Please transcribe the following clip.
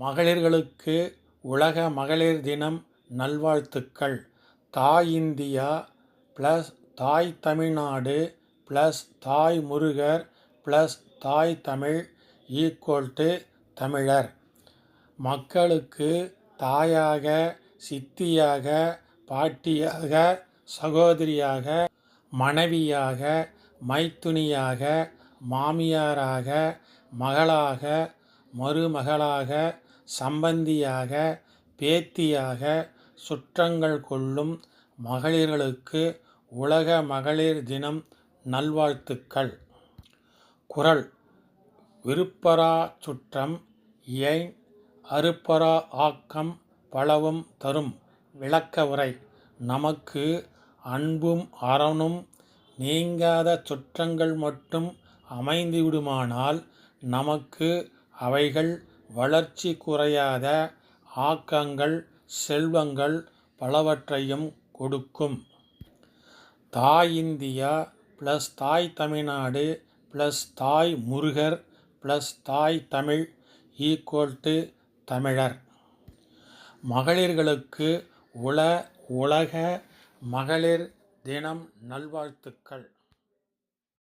மகளிர்களுக்கு உலக மகளிர் தினம் நல்வாழ்த்துக்கள். தாய் இந்தியா ப்ளஸ் தாய் தமிழ்நாடு ப்ளஸ் தாய் முருகர் ப்ளஸ் தாய் தமிழ் ஈக்குவல் டு தமிழர். மக்களுக்கு தாயாக சித்தியாக பாட்டியாக சகோதரியாக மனைவியாக மைத்துனியாக மாமியாராக மகளாக மருமகளாக சம்பந்தியாக பேத்தியாக சுற்றங்கள் கொள்ளும் மகளிர்களுக்கு உலக மகளிர் தினம் நல்வாழ்த்துக்கள். குரல் விருப்பரா சுற்றம் ஏன் அருப்பரா ஆக்கம் பலவும் தரும்? விளக்க உரை நமக்கு அன்பும் அறனும் நீங்காத சுற்றங்கள் மட்டும் அமைந்துவிடுமானால் நமக்கு அவைகள் வளர்ச்சி குறையாத ஆக்கங்கள் செல்வங்கள் பலவற்றையும் கொடுக்கும். தாய் இந்தியா ப்ளஸ் தாய் தமிழ்நாடு ப்ளஸ் தாய் முருகர் ப்ளஸ் தாய் தமிழ் ஈக்குவல் டு தமிழர். மகளிர்களுக்கு உல உலக மகளிர் தினம் நல்வாழ்த்துக்கள்.